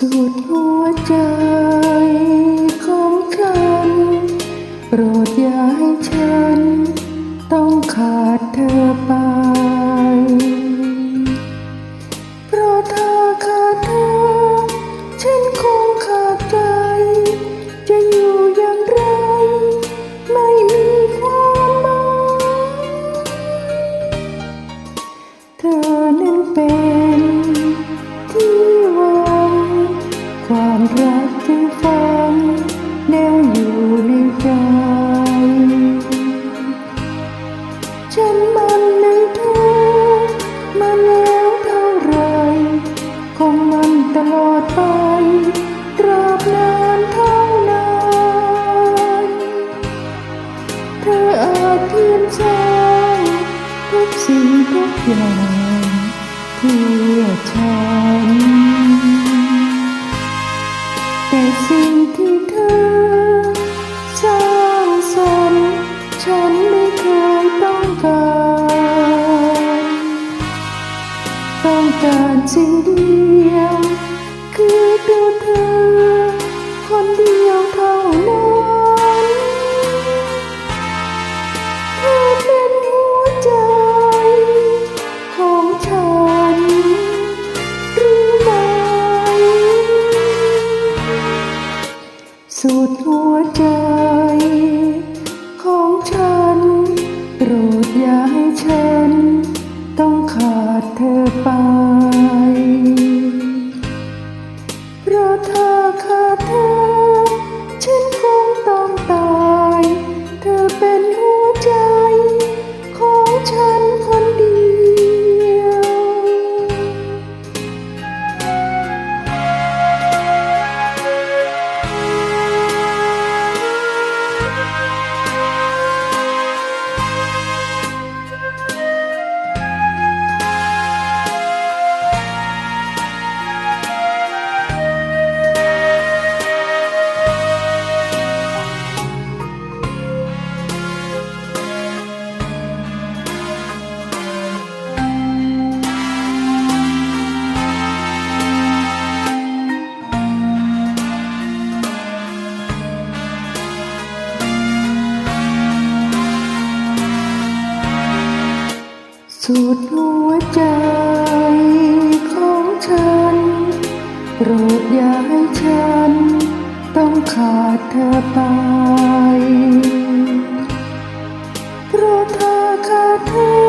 สุดหัวใจของฉันโปรดอย่าให้ฉัน ต้องขาดเธอไป ความรักที่ฝังแนวอยู่ในใจฉันมันในทุกมาแล้วเท่าไรคงมันตลอดไปตราบนานเท่านานเธออาจเทียมสร้างทุกสิ่งทุกอย่างเพื่อฉัน สิ่งที่เธอสร้างสรรค์ฉันไม่เคยต้องการ ต้องการสิ่งดี สุดหัวใจ สุดหัวใจของฉันโปรดอย่าให้ฉัน ต้องขาดเธอไป เพราะเธอขาดเธอ